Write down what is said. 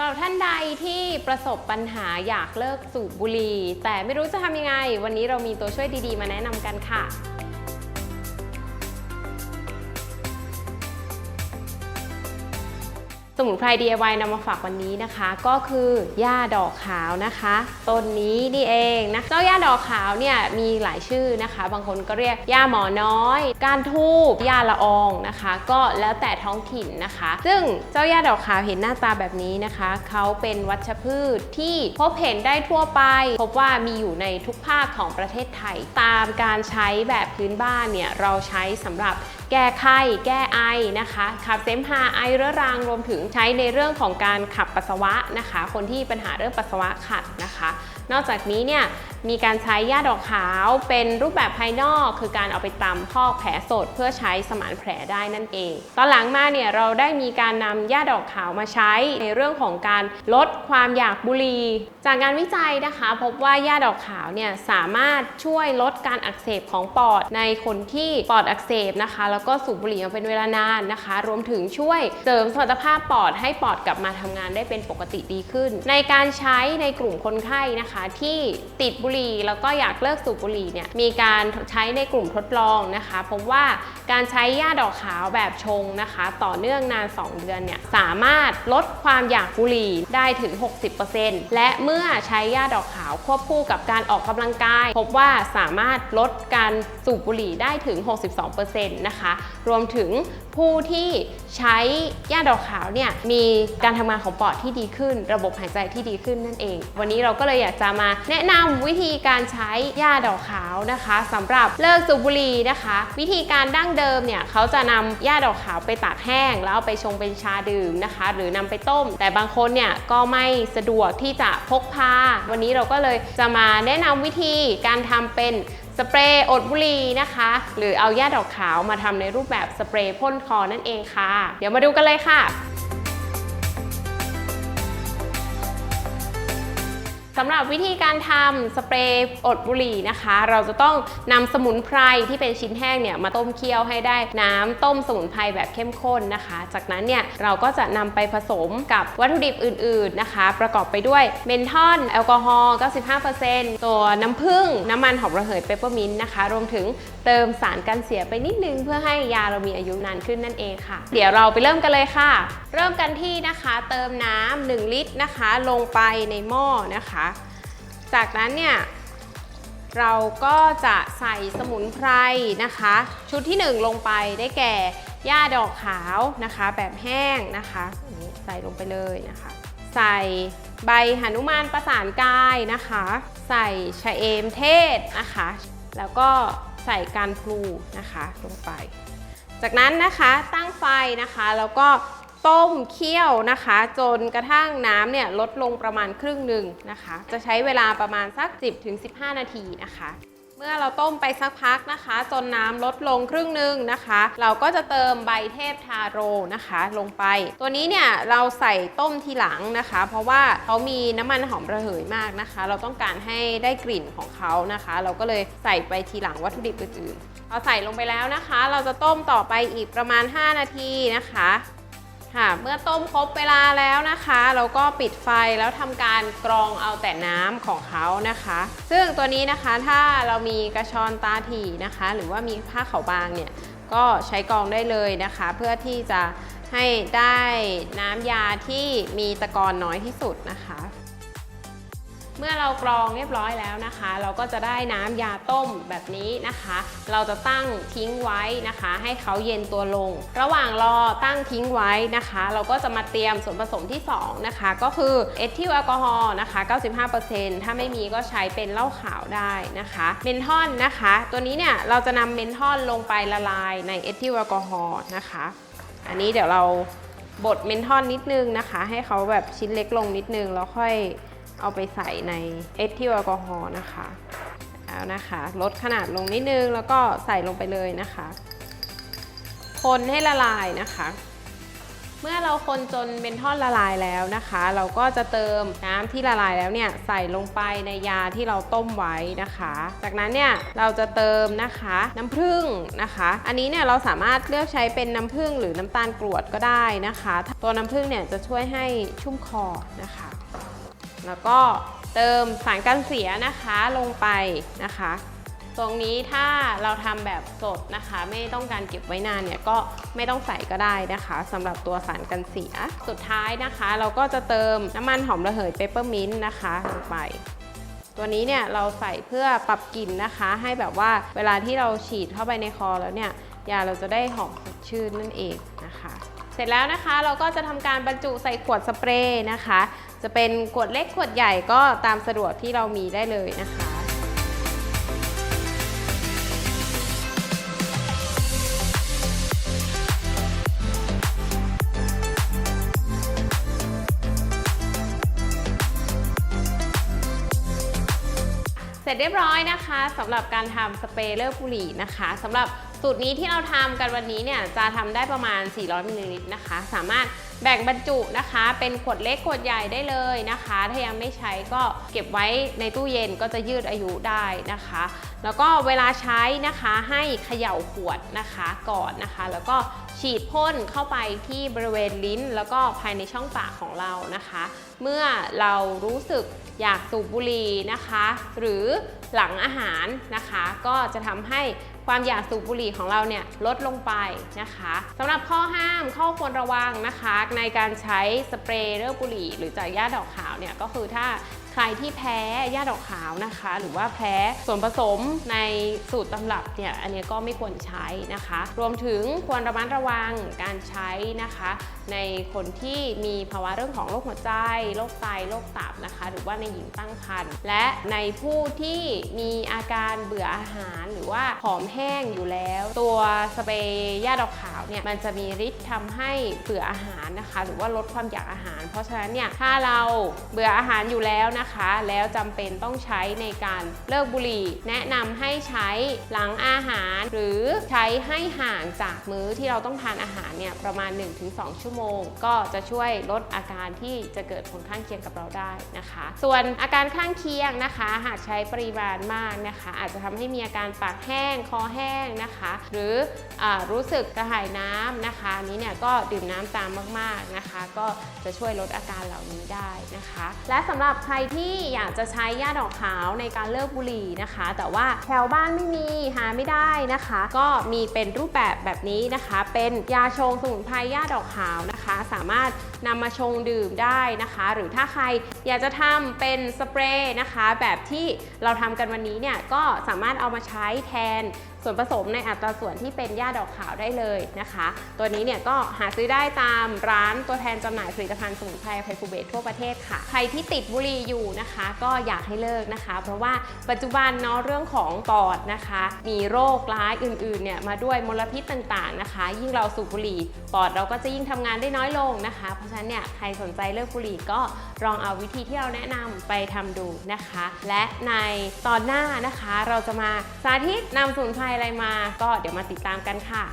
สำหรับท่านใดที่ประสบปัญหาอยากเลิกสูบบุหรี่แต่ไม่รู้จะทำยังไง วันนี้เรามีตัวช่วยดีๆ มาแนะนำกันค่ะ สมุนไพร DIY นำมาฝากวันนี้นะคะ ก็คือหญ้าดอกขาวนะคะต้นนี้นี่เองนะเจ้าหญ้าดอกขาวเนี่ยมีหลายชื่อนะคะ บางคนก็เรียกหญ้าหมอน้อยก้านทูบหญ้าละอองนะคะ ก็แล้วแต่ท้องถิ่นนะคะ ซึ่งเจ้าหญ้าดอกขาวเห็นหน้าตาแบบนี้นะคะเขาเป็นวัชพืชที่พบเห็นได้ทั่วไป พบว่ามีอยู่ในทุกภาคของประเทศไทย ตามการใช้แบบพื้นบ้านเนี่ยเราใช้สำหรับ แก้ไข้ แก้ไอนะคะ ขับเสมหะไอเรื้อรังรวมถึงใช้ในเรื่องของการขับปัสสาวะนะคะ คนที่ปัญหาเรื่องปัสสาวะขัดนะคะ นอกจากนี้เนี่ยมีการใช้หญ้าดอกขาวเป็นรูปแบบภายนอกคือการเอาไปตำพอกแผลสด เพื่อใช้สมานแผลได้นั่นเอง ตอนหลังมาเนี่ยเราได้มีการนำหญ้าดอกขาวมาใช้ในเรื่องของการลดความอยากบุหรี่จากงานวิจัยนะคะ พบว่าหญ้าดอกขาวเนี่ยสามารถช่วยลดการอักเสบของปอดในคนที่ปอดอักเสบนะคะ แล้วก็สูบบุหรี่มาเป็นเวลานานนะคะ รวมถึงช่วยเสริมสมรรถภาพปอดให้ปอดกลับมาทำงานได้เป็นปกติดีขึ้น ในการใช้ในกลุ่มคนไข้นะคะ ที่ติดบุหรี่แล้วก็อยากเลิกสูบบุหรี่เนี่ยมีการใช้ในกลุ่มทดลองนะคะพบว่าการใช้หญ้าดอกขาวแบบชงนะคะ ต่อเนื่องนาน 2 เดือนเนี่ยสามารถลดความอยากบุหรี่ได้ถึง 60%และเมื่อใช้หญ้าดอกขาวควบคู่กับการออกกำลังกาย พบว่าสามารถลดการสูบบุหรี่ได้ถึง 62%นะคะ รวมถึงผู้ที่ใช้หญ้าดอกขาวเนี่ยมีการทำงานของปอดที่ดีขึ้น ระบบหายใจที่ดีขึ้นนั่นเอง วันนี้เราก็เลยอยากจะมาแนะนำวิธีการใช้หญ้าดอกขาวนะคะสำหรับเลิกสูบบุหรี่นะคะ วิธีการดั้งเดิมเนี่ยเขาจะนำหญ้าดอกขาวไปตากแห้ง แล้วเอาไปชงเป็นชาดื่มนะคะ หรือนำไปต้ม แต่บางคนเนี่ยก็ไม่สะดวกที่จะพกพา วันนี้เราก็เลยจะมาแนะนำวิธีการทำเป็นสเปรย์อดบุหรี่นะคะ หรือเอาหญ้าดอกขาวมาทำในรูปแบบสเปรย์พ่นคอนั่นเองค่ะ เดี๋ยวมาดูกันเลยค่ะ สำหรับวิธีการทำสเปรย์อดบุหรี่นะคะ เราจะต้องนำสมุนไพรที่เป็นชิ้นแห้งเนี่ยมาต้มเคี่ยวให้ได้น้ำต้มสมุนไพรแบบเข้มข้นนะคะ จากนั้นเนี่ยเราก็จะนำไปผสมกับวัตถุดิบอื่น ๆนะคะ ประกอบไปด้วยเมนทอนแอลกอฮอล์ 95%ตัวน้ำผึ้งน้ำมันหอมระเหยเปปเปอร์มินต์นะคะ รวมถึงเติมสารกันเสียไปนิดนึง เพื่อให้ยาเรามีอายุนานขึ้นนั่นเองค่ะ เดี๋ยวเราไปเริ่มกันเลยค่ะ เริ่มกันที่นะคะ เติมน้ำ1ลิตรนะคะ ลงไปในหม้อนะคะ จากนั้นเนี่ยเราก็จะใส่สมุนไพรนะคะ ชุดที่ 1 ลงไปได้แก่หญ้าดอกขาวนะคะ แบบแห้งนะคะนี่ใส่ลงไปเลยนะคะ ใส่ใบหนุมานประสานกายนะคะ ใส่ชะเอมเทศนะคะ แล้วก็ใส่การพลูนะคะลงไป จากนั้นนะคะตั้งไฟนะคะแล้วก็ ต้มเคี่ยวนะคะ จนกระทั่งน้ำเนี่ยลดลงประมาณครึ่งหนึ่งนะคะ จะใช้เวลาประมาณสัก 10-15 นาทีนะคะ เมื่อเราต้มไปสักพักนะคะ จนน้ำลดลงครึ่งหนึ่งนะคะ เราก็จะเติมใบเทพทาโรนะคะ ลงไป ตัวนี้เนี่ยเราใส่ต้มทีหลังนะคะ เพราะว่าเขามีน้ำมันหอมระเหยมากนะคะ เราต้องการให้ได้กลิ่นของเขานะคะ เราก็เลยใส่ไปทีหลังวัตถุดิบอื่นๆพอใส่ลงไปแล้วนะคะ เราจะต้มต่อไปอีกประมาณ 5 นาทีนะคะ ค่ะเมื่อต้มครบเวลาแล้วนะคะเราก็ปิดไฟแล้วทำการกรองเอาแต่น้ำของเขานะคะ ซึ่งตัวนี้นะคะถ้าเรามีกระชอนตาถี่นะคะ หรือว่ามีผ้าขาวบางเนี่ยก็ใช้กรองได้เลยนะคะ เพื่อที่จะให้ได้น้ำยาที่มีตะกอนน้อยที่สุดนะคะ เมื่อเรากรองเรียบร้อยแล้วนะคะ เราก็จะได้น้ำยาต้มแบบนี้นะคะ เราจะตั้งทิ้งไว้นะคะ ให้เขาเย็นตัวลง ระหว่างรอตั้งทิ้งไว้นะคะ เราก็จะมาเตรียมส่วนผสมที่2นะคะก็คือเอทิลแอลกอฮอล์นะคะ 95%ถ้าไม่มีก็ใช้เป็นเหล้าขาวได้นะคะเมนทอนนะคะ ตัวนี้เนี่ยเราจะนำเมนทอนลงไปละลายในเอทิลแอลกอฮอล์นะคะ อันนี้เดี๋ยวเราบดเมนทอนนิดนึงนะคะ ให้เขาแบบชิ้นเล็กลงนิดนึงแล้วค่อย เอาไปใส่ในเอทิลแอลกอฮอล์นะคะแล้วนะคะ ลดขนาดลงนิดนึงแล้วก็ใส่ลงไปเลยนะคะ คนให้ละลายนะคะ เมื่อเราคนจนเป็นทอนละลายแล้วนะคะ เราก็จะเติมน้ำที่ละลายแล้วเนี่ยใส่ลงไปในยาที่เราต้มไว้นะคะ จากนั้นเนี่ยเราจะเติมนะคะน้ำผึ้งนะคะ อันนี้เนี่ยเราสามารถเลือกใช้เป็นน้ำผึ้งหรือน้ำตาลกรวดก็ได้นะคะ ตัวน้ำผึ้งเนี่ยจะช่วยให้ชุ่มคอนะคะ แล้วก็เติมสารกันเสียนะคะลงไปนะคะ ตรงนี้ถ้าเราทำแบบสดนะคะ ไม่ต้องการเก็บไว้นานเนี่ยก็ไม่ต้องใส่ก็ได้นะคะสำหรับตัวสารกันเสีย สุดท้ายนะคะ เราก็จะเติมน้ำมันหอมระเหยเปปเปอร์มินต์นะคะลงไปตัวนี้เนี่ยเราใส่เพื่อปรับกลิ่นนะคะ ให้แบบว่าเวลาที่เราฉีดเข้าไปในคอแล้วเนี่ยยาเราจะได้หอมสดชื่นนั่นเองนะคะ เสร็จแล้วนะคะเราก็จะทำการบรรจุใส่ขวดสเปรย์นะคะ จะเป็นขวดเล็กขวดใหญ่ก็ตามสะดวกที่เรามีได้เลยนะคะเสร็จเรียบร้อยนะคะสำหรับการทำสเปรย์เลิกบุหรี่นะคะสำหรับสูตรนี้ที่เราทำกันวันนี้เนี่ยจะทำได้ประมาณ 400มิลลิลิตรนะคะ สามารถ แบ่งบรรจุนะคะ เป็นขวดเล็กขวดใหญ่ได้เลยนะคะ ถ้ายังไม่ใช้ก็เก็บไว้ในตู้เย็นก็จะยืดอายุได้นะคะ แล้วก็เวลาใช้นะคะให้เขย่าขวดนะคะก่อนนะคะ แล้วก็ฉีดพ่นเข้าไปที่บริเวณลิ้น แล้วก็ภายในช่องปากของเรานะคะ เมื่อเรารู้สึกอยากสูบบุหรี่นะคะ หรือหลังอาหารนะคะ ก็จะทำให้ ความอยากสูบบุหรี่ของเราเนี่ยลดลงไปนะคะสำหรับข้อห้ามข้อควรระวังนะคะ ในการใช้สเปรย์เลิกบุหรี่ หรือจากหญ้าดอกขาวเนี่ยก็คือถ้า รที่แพ้หญ้าดอกขาวนะคะ หรือว่าแพ้ส่วนผสมในสูตรตำรับเนี่ยอันนี้ก็ไม่ควรใช้นะคะ รวมถึงควรระมัดระวังการใช้นะคะ ในคนที่มีภาวะเรื่องของโรคหัวใจโรคไตโรคตับนะคะ หรือว่าในหญิงตั้งครรภ์และในผู้ที่มีอาการเบื่ออาหารหรือว่าผอมแห้งอยู่แล้ว ตัวสเปรย์ย่าดอกขาวเนี่ยมันจะมีฤทธิ์ทำให้เบื่ออาหารนะคะ หรือว่าลดความอยากอาหาร เพราะฉะนั้นเนี่ยถ้าเราเบื่ออาหารอยู่แล้วนะคะแล้วจำเป็นต้องใช้ในการเลิกบุหรี่ แนะนำให้ใช้หลังอาหาร หรือใช้ให้ห่างจากมื้อที่เราต้องทานอาหารเนี่ยประมาณ 1-2 ชั่วโมง ก็จะช่วยลดอาการที่จะเกิดผลข้างเคียงกับเราได้นะคะ ส่วนอาการข้างเคียงนะคะ หากใช้ปริมาณมากนะคะ อาจจะทำให้มีอาการปากแห้ง คอแห้งนะคะ หรืออรู้สึกกระหายน้ำนะคะนี้เนี่ยก็ดื่มน้ำตามมาก ๆนะคะ ก็จะช่วยลดอาการเหล่านี้ได้นะคะ และสำหรับใครที่ที่อยากจะใช้ยาดอกขาวในการเลิกบุหรี่นะคะ แต่ว่าแถวบ้านไม่มีหาไม่ได้นะคะ ก็มีเป็นรูปแบบแบบนี้นะคะ เป็นยาชงสมุนไพรยาดอกขาวนะคะ สามารถนำมาชงดื่มได้นะคะ หรือถ้าใครอยากจะทำเป็นสเปรย์นะคะ แบบที่เราทำกันวันนี้เนี่ยก็สามารถเอามาใช้แทน ส่วนผสมในอัตราส่วนที่เป็นหญ้าดอกขาวได้เลยนะคะ ตัวนี้เนี่ยก็หาซื้อได้ตามร้านตัวแทนจำหน่ายผลิตภัณฑ์สมุนไพรไพคูเบตทั่วประเทศค่ะ ใครที่ติดบุหรี่อยู่นะคะ ก็อยากให้เลิกนะคะ เพราะว่าปัจจุบันเนาะเรื่องของปอดนะคะ มีโรคร้ายอื่นๆเนี่ยมาด้วยมลพิษต่างๆนะคะ ยิ่งเราสูบบุหรี่ปอดเราก็จะยิ่งทำงานได้น้อยลงนะคะ เพราะฉะนั้นเนี่ยใครสนใจเลิกบุหรี่ก็ลองเอาวิธีที่เราแนะนำไปทำดูนะคะ และในตอนหน้านะคะเราจะมาสาธิตนำสมุนไพรอะไรมา ก็เดี๋ยวมาติดตามกันค่ะ